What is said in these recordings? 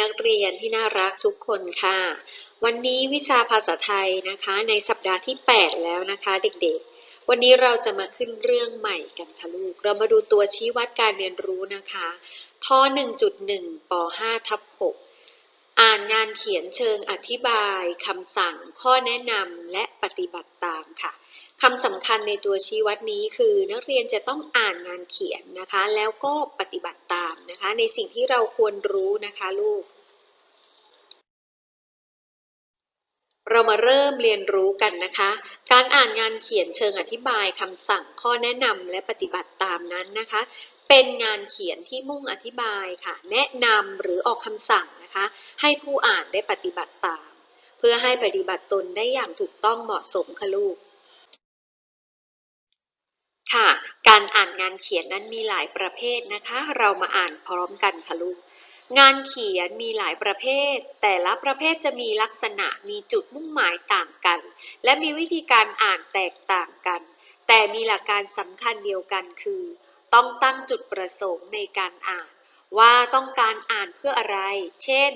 นักเรียนที่น่ารักทุกคนค่ะ วันนี้วิชาภาษาไทยนะคะ ในสัปดาห์ที่ 8 แล้วนะคะ เด็กๆ วันนี้เราจะมาขึ้นเรื่องใหม่กันค่ะลูก เรามาดูตัวชี้วัดการเรียนรู้นะคะท่อ1.1ป5ทับ6อ่านงานเขียนเชิงอธิบายคำสั่ง ข้อแนะนำและปฏิบัติตาม ค่ะคำสำคัญในตัวชี้วัดนี้คือนักเรียนจะต้องอ่านงานเขียนนะคะ แล้วก็ปฏิบัติตามนะคะ ในสิ่งที่เราควรรู้นะคะลูก เรามาเริ่มเรียนรู้กันนะคะ การอ่านงานเขียนเชิงอธิบายคำสั่งข้อแนะนำและปฏิบัติตามนั้นนะคะ เป็นงานเขียนที่มุ่งอธิบายค่ะ แนะนำหรือออกคำสั่งนะคะ ให้ผู้อ่านได้ปฏิบัติตาม เพื่อให้ปฏิบัติตนได้อย่างถูกต้องเหมาะสมค่ะลูก ค่ะ การอ่านงานเขียนนั้นมีหลายประเภทนะคะ เรามาอ่านพร้อมกันค่ะลูก งานเขียนมีหลายประเภท แต่ละประเภทจะมีลักษณะมีจุดมุ่งหมายต่างกัน และมีวิธีการอ่านแตกต่างกัน แต่มีหลักการสำคัญเดียวกันคือ ต้องตั้งจุดประสงค์ในการอ่าน ว่าต้องการอ่านเพื่ออะไร เช่น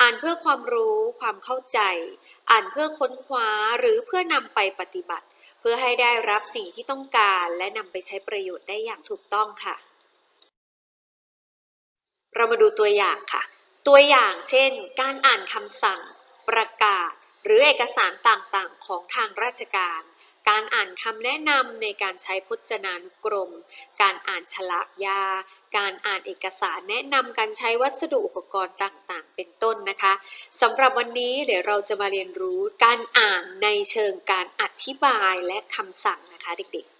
อ่านเพื่อความรู้ความเข้าใจ อ่านเพื่อค้นคว้าหรือเพื่อนำไปปฏิบัติ เพื่อให้ได้รับสิ่งที่ต้องการและนำไปใช้ประโยชน์ได้อย่างถูกต้องค่ะ เรามาดูตัวอย่างค่ะ ตัวอย่างเช่น การอ่านคำสั่ง ประกาศ หรือเอกสารต่างๆ ของทางราชการ การอ่านคำแนะนำในการใช้พจนานุกรม การอ่านฉลากยา การอ่านเอกสารแนะนำการใช้วัสดุอุปกรณ์ต่างๆ เป็นต้นนะคะสำหรับวันนี้เดี๋ยวเราจะมาเรียนรู้การอ่านในเชิงการอธิบายและคำสั่งนะคะเด็กๆ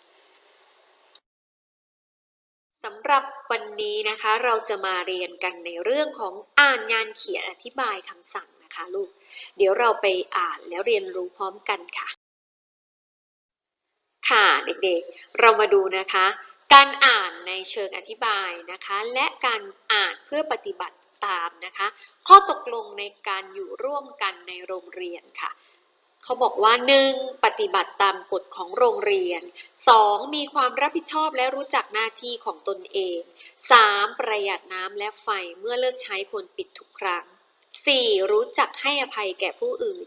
สำหรับวันนี้นะคะเราจะมาเรียนกันในเรื่องของอ่านงานเขียนอธิบายคำสั่งนะคะลูก เดี๋ยวเราไปอ่านแล้วเรียนรู้พร้อมกันค่ะ ค่ะเด็กๆ เรามาดูนะคะ การอ่านในเชิงอธิบายนะคะ และการอ่านเพื่อปฏิบัติตามนะคะ ข้อตกลงในการอยู่ร่วมกันในโรงเรียนค่ะ เขาบอกว่า 1. ปฏิบัติตามกฎของโรงเรียน 2. มีความรับผิดชอบและรู้จักหน้าที่ของตนเอง 3. ประหยัดน้ำและไฟเมื่อเลิกใช้ควรปิดทุกครั้ง 4. รู้จักให้อภัยแก่ผู้อื่น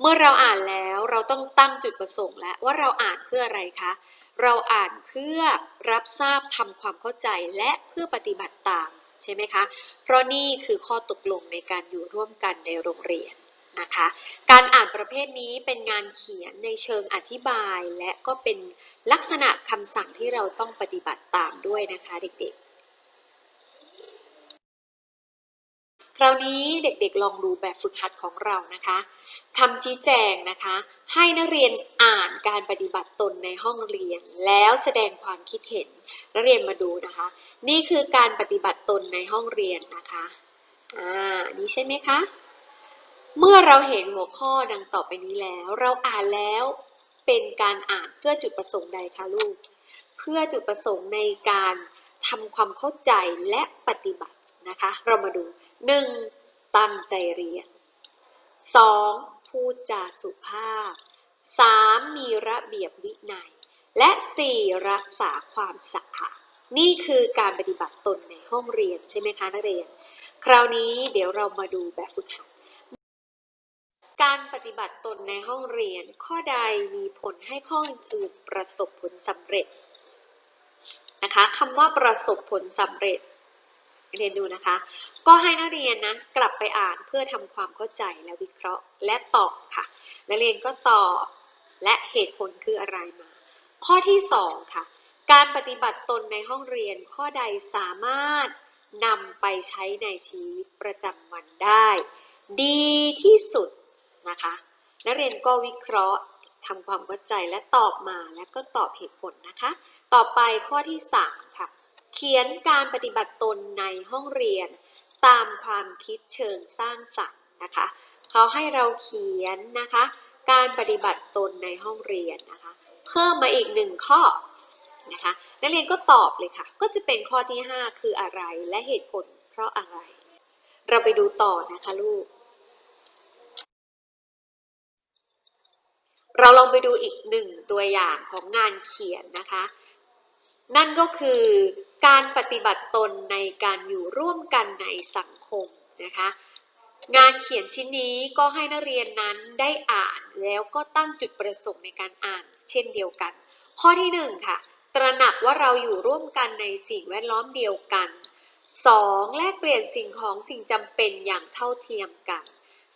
เมื่อเราอ่านแล้วเราต้องตั้งจุดประสงค์แล้วว่าเราอ่านเพื่ออะไรคะ เราอ่านเพื่อรับทราบทำความเข้าใจและเพื่อปฏิบัติตามใช่ไหมคะ เพราะนี่คือข้อตกลงในการอยู่ร่วมกันในโรงเรียนนะคะ การอ่านประเภทนี้เป็นงานเขียนในเชิงอธิบาย และก็เป็นลักษณะคำสั่งที่เราต้องปฏิบัติตามด้วยนะคะเด็กๆ คราวนี้เด็กๆลองดูแบบฝึกหัดของเรานะคะคำชี้แจงนะคะ ให้นักเรียนอ่านการปฏิบัติตนในห้องเรียน แล้วแสดงความคิดเห็นนักเรียนมาดูนะคะ นี่คือการปฏิบัติตนในห้องเรียนนะคะอ่านี่ใช่ไหมคะเมื่อเราเห็นหัวข้อดังต่อไปนี้แล้ว เราอ่านแล้วเป็นการอ่านเพื่อจุดประสงค์ใดคะลูก เพื่อจุดประสงค์ในการทำความเข้าใจและปฏิบัติ นะคะ เรามาดู 1. ตั้งใจเรียน 2. พูดจาสุภาพ 3. มีระเบียบวินัย และ 4. รักษาความสะอาด นี่คือการปฏิบัติตนในห้องเรียนใช่ไหมคะนักเรียน คราวนี้เดี๋ยวเรามาดูแบบฝึกหัด การปฏิบัติตนในห้องเรียน ข้อใดมีผลให้ข้ออื่นๆประสบผลสำเร็จนะคะคำว่าประสบผลสำเร็จ เรียนดูนะคะ ก็ให้นักเรียนนั้นกลับไปอ่านเพื่อทำความเข้าใจและวิเคราะห์และตอบค่ะ นักเรียนก็ตอบและเหตุผลคืออะไรมา ข้อที่สองค่ะ การปฏิบัติตนในห้องเรียนข้อใดสามารถนำไปใช้ในชีวิตประจำวันได้ ดีที่สุดนะคะ นักเรียนก็วิเคราะห์ทำความเข้าใจและตอบมาแล้วก็ตอบเหตุผลนะคะ ต่อไปข้อที่ 3 ค่ะ เขียนการปฏิบัติตนในห้องเรียน ตามความคิดเชิงสร้างสรรค์นะคะเขาให้เราเขียนนะคะ การปฏิบัติตนในห้องเรียนนะคะ เพิ่มมาอีกหนึ่งข้อนะคะนักเรียนก็ตอบเลยค่ะ ก็จะเป็นข้อที่ 5 คืออะไรและเหตุผลเพราะอะไร เราไปดูต่อนะคะลูก เราลองไปดูอีกหนึ่งตัวอย่างของงานเขียนนะคะ นั่นก็คือการปฏิบัติตนในการอยู่ร่วมกันในสังคมนะคะ งานเขียนชิ้นนี้ก็ให้นักเรียนนั้นได้อ่านแล้วก็ตั้งจุดประสงค์ในการอ่าน เช่นเดียวกัน ข้อที่หนึ่งค่ะ ตระหนักว่าเราอยู่ร่วมกันในสิ่งแวดล้อมเดียวกัน 2. แลกเปลี่ยนสิ่งของสิ่งจำเป็นอย่างเท่าเทียมกัน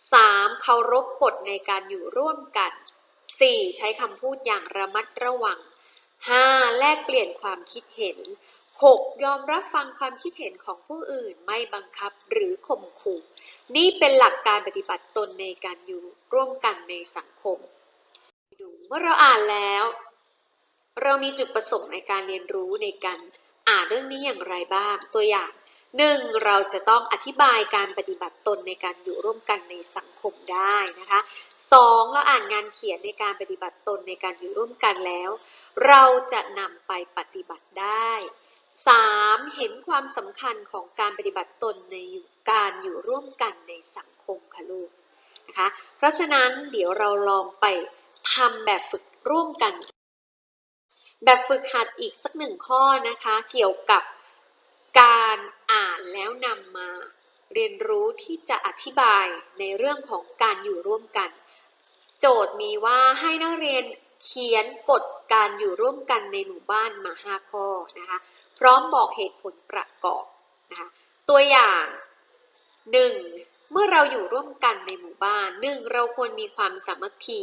3. เคารพกฎในการอยู่ร่วมกัน 4. ใช้คำพูดอย่างระมัดระวัง 5. แลกเปลี่ยนความคิดเห็น 6. ยอมรับฟังความคิดเห็นของผู้อื่นไม่บังคับหรือข่มขู่นี่เป็นหลักการปฏิบัติตนในการอยู่ร่วมกันในสังคมดูเมื่อเราอ่านแล้ว เรามีจุดประสงค์ในการเรียนรู้ในการอ่านเรื่องนี้อย่างไรบ้างตัวอย่างหนึ่งเราจะต้องอธิบายการปฏิบัติตนในการอยู่ร่วมกันในสังคมได้นะคะ สองเราอ่านงานเขียนในการปฏิบัติตนในการอยู่ร่วมกันแล้ว เราจะนำไปปฏิบัติได้ 3. เห็นความสำคัญของการปฏิบัติตนในการอยู่ร่วมกันในสังคมค่ะลูกนะคะ เพราะฉะนั้นเดี๋ยวเราลองไปทำแบบฝึกร่วมกัน แบบฝึกหัดอีกสักหนึ่งข้อนะคะ เกี่ยวกับการอ่านแล้วนำมาเรียนรู้ที่จะอธิบายในเรื่องของการอยู่ร่วมกัน โจทย์มีว่าให้นักเรียนเขียนกฎการอยู่ร่วมกันในหมู่บ้านมา 5 ข้อนะคะ พร้อมบอกเหตุผลประกอบนะคะ ตัวอย่าง 1. เมื่อเราอยู่ร่วมกันในหมู่บ้าน 1. เราควรมีความสามัคคี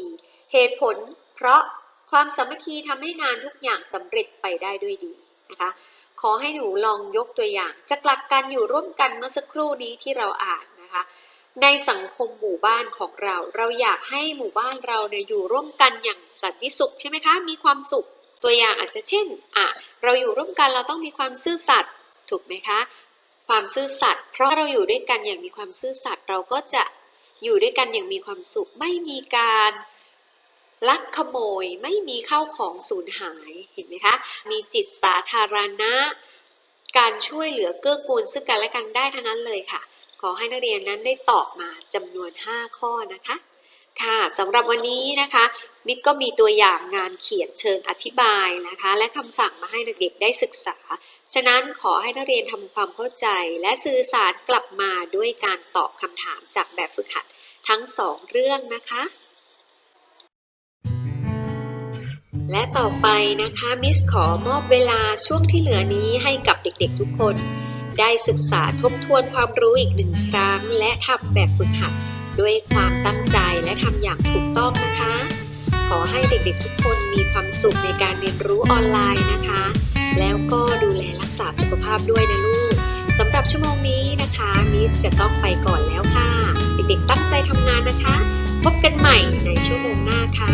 เหตุผล เพราะความสามัคคีทำให้งานทุกอย่างสำเร็จไปได้ด้วยดีนะคะ ขอให้หนูลองยกตัวอย่างจากหลักการอยู่ร่วมกันเมื่อสักครู่นี้ที่เราอ่านนะคะ ในสังคมหมู่บ้านของเรา เราอยากให้หมู่บ้านเราเนี่ยอยู่ร่วมกันอย่างสันติสุขใช่ไหมคะ มีความสุข ตัวอย่างอาจจะเช่นอะเราอยู่ร่วมกันเราต้องมีความซื่อสัตย์ถูกไหมคะ ความซื่อสัตย์เพราะเราอยู่ด้วยกันอย่างมีความซื่อสัตย์เราก็จะอยู่ด้วยกันอย่างมีความสุข ไม่มีการลักขโมยไม่มีข้าวของสูญหายเห็นไหมคะ มีจิตสาธารณะ การช่วยเหลือเกื้อกูลซึ่งกันและกันได้ทั้งนั้นเลยค่ะ อให้นักเรียนนั้นได้ตอบมาจำนวน 5 ข้อนะคะค่ะสำหรับวันนี้นะคะ มิตรก็มีตัวอย่างงานเขียนเชิงอธิบายนะคะ และคำสั่งมาให้เด็กๆได้ศึกษา ฉะนั้นขอให้นักเรียนทำความเข้าใจ และสื่อสารกลับมาด้วยการตอบคำถามจากแบบฝึกหัดทั้งสองเรื่องนะคะ และต่อไปนะคะมิสขอมอบเวลาช่วงที่เหลือนี้ให้กับเด็กๆทุกคน ได้ศึกษาทบทวนความรู้อีกหนึ่งครั้ง และทำแบบฝึกหัดด้วยความตั้งใจและทำอย่างถูกต้องนะคะ ขอให้เด็กๆทุกคนมีความสุขในการเรียนรู้ออนไลน์นะคะ แล้วก็ดูแลรักษาสุขภาพด้วยนะลูกสำหรับชั่วโมงนี้นะคะมิสจะต้องไปก่อนแล้วค่ะ เด็กๆตั้งใจทำงานนะคะ พบกันใหม่ในชั่วโมงหน้าค่ะ